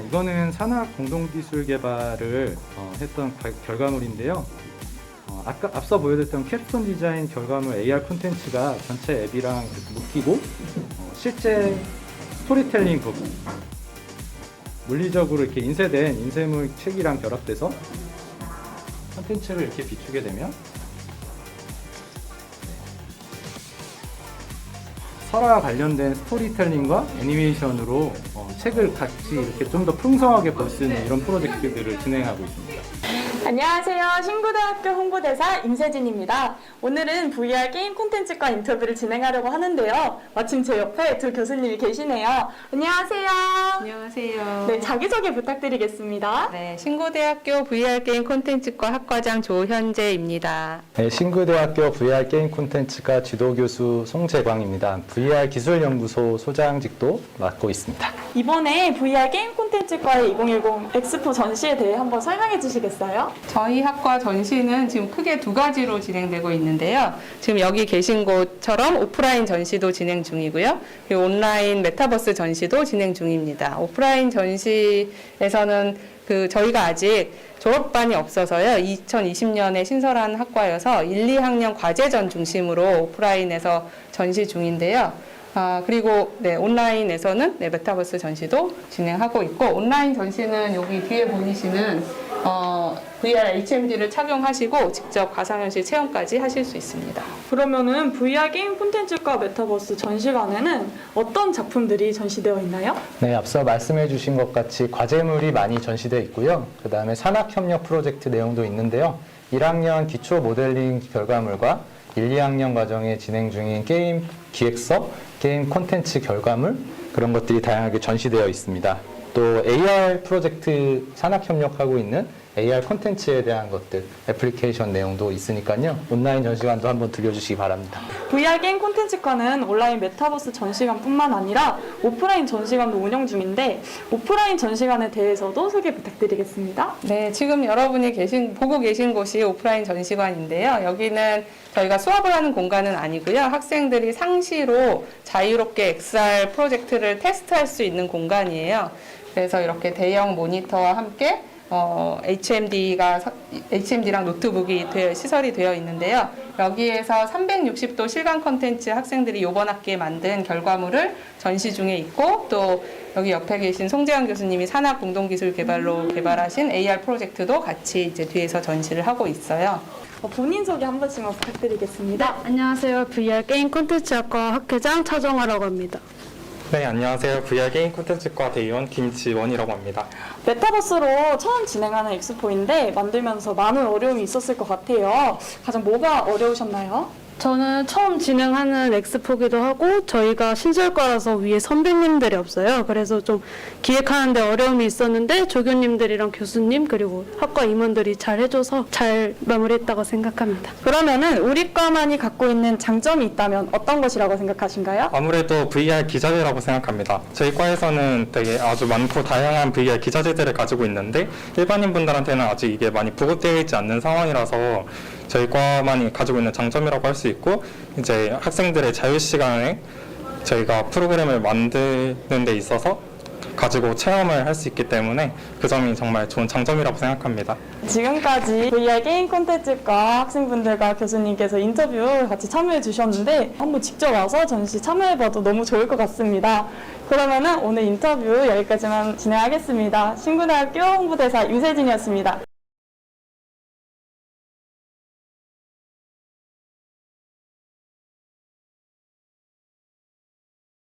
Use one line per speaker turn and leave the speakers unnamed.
이거는 산학 공동기술 개발을 어, 했던 가- 결과물인데요. 어, 아까 앞서 보여드렸던 캡스톤 디자인 결과물 AR 콘텐츠가 전체 앱이랑 묶이고 어, 실제 스토리텔링 부분 물리적으로 이렇게 인쇄된 인쇄물 책이랑 결합돼서 콘텐츠를 이렇게 비추게 되면 설화와 관련된 스토리텔링과 애니메이션으로 어, 책을 같이 이렇게 좀 더 풍성하게 볼 수 있는 이런 프로젝트들을 진행하고 있습니다.
안녕하세요. 신구대학교 홍보대사 임세진입니다. 오늘은 VR 게임 콘텐츠과 인터뷰를 진행하려고 하는데요. 마침 제 옆에 두 교수님이 계시네요. 안녕하세요.
안녕하세요.
네, 자기소개 부탁드리겠습니다.
네, 신고대학교 VR 게임 콘텐츠과 학과장 조현재입니다.
네, 신구대학교 VR 게임 콘텐츠과 지도교수 송재광입니다. VR 기술연구소 소장직도 맡고 있습니다.
이번에 VR 게임 콘텐츠과의 2010 엑스포 전시에 대해 한번 설명해 주시겠어요?
저희 학과 전시는 지금 크게 두 가지로 진행되고 있는데요. 지금 여기 계신 곳처럼 오프라인 전시도 진행 중이고요. 그리고 온라인 메타버스 전시도 진행 중입니다. 오프라인 전시에서는 그 저희가 아직 졸업반이 없어서요. 2020년에 신설한 학과여서 1, 2학년 과제전 중심으로 오프라인에서 전시 중인데요. 아, 그리고 네, 온라인에서는 네, 메타버스 전시도 진행하고 있고 온라인 전시는 여기 뒤에 보이시는 어, VR HMD를 착용하시고 직접 가상현실 체험까지 하실 수 있습니다.
그러면은 VR 게임 콘텐츠과 메타버스 전시관에는 어떤 작품들이 전시되어 있나요?
네, 앞서 말씀해 주신 것 같이 과제물이 많이 전시되어 있고요. 그 다음에 산학협력 프로젝트 내용도 있는데요. 1학년 기초 모델링 결과물과 1, 2학년 과정에 진행 중인 게임 기획서, 게임 콘텐츠 결과물 그런 것들이 다양하게 전시되어 있습니다. 또 AR 프로젝트 산학협력하고 있는 AR 콘텐츠에 대한 것들, 애플리케이션 내용도 있으니까요. 온라인 전시관도 한번 들려주시기 바랍니다.
VR 게임 콘텐츠과는 온라인 메타버스 전시관뿐만 아니라 오프라인 전시관도 운영 중인데 오프라인 전시관에 대해서도 소개 부탁드리겠습니다.
네, 지금 여러분이 계신 보고 계신 곳이 오프라인 전시관인데요. 여기는 저희가 수업을 하는 공간은 아니고요. 학생들이 상시로 자유롭게 XR 프로젝트를 테스트할 수 있는 공간이에요. 그래서 이렇게 대형 모니터와 함께 어, HMD가 HMD랑 노트북이 되어, 시설이 되어 있는데요. 여기에서 360도 실감 컨텐츠 학생들이 이번 학기에 만든 결과물을 전시 중에 있고 또 여기 옆에 계신 송재현 교수님이 산학 공동기술 개발로 개발하신 AR 프로젝트도 같이 이제 뒤에서 전시를 하고 있어요.
어, 본인 소개 한 번씩만 부탁드리겠습니다.
안녕하세요. VR 게임 콘텐츠학과 학회장 차정아라고 합니다.
네, 안녕하세요. VR 게임 콘텐츠과 대의원 김지원이라고 합니다.
메타버스로 처음 진행하는 엑스포인데 만들면서 많은 어려움이 있었을 것 같아요. 가장 뭐가 어려우셨나요?
저는 처음 진행하는 엑스포기도 하고 저희가 신설과라서 위에 선배님들이 없어요. 그래서 좀 기획하는데 어려움이 있었는데 조교님들이랑 교수님 그리고 학과 임원들이 잘 해줘서 잘 마무리했다고 생각합니다.
그러면은 우리 과만이 갖고 있는 장점이 있다면 어떤 것이라고 생각하신가요?
아무래도 VR 기자재라고 생각합니다. 저희 과에서는 되게 아주 많고 다양한 VR 기자재들을 가지고 있는데 일반인 분들한테는 아직 이게 많이 보급되어 있지 않는 상황이라서 저희 과만이 가지고 있는 장점이라고 할 수 있고 이제 학생들의 자유 시간에 저희가 프로그램을 만드는 데 있어서 가지고 체험을 할 수 있기 때문에 그 점이 정말 좋은 장점이라고 생각합니다.
지금까지 VR 게임 콘텐츠과 학생분들과 교수님께서 인터뷰 같이 참여해 주셨는데 한번 직접 와서 전시 참여해 봐도 너무 좋을 것 같습니다. 그러면은 오늘 인터뷰 여기까지만 진행하겠습니다. 신구대학교 홍보대사 임세진이었습니다.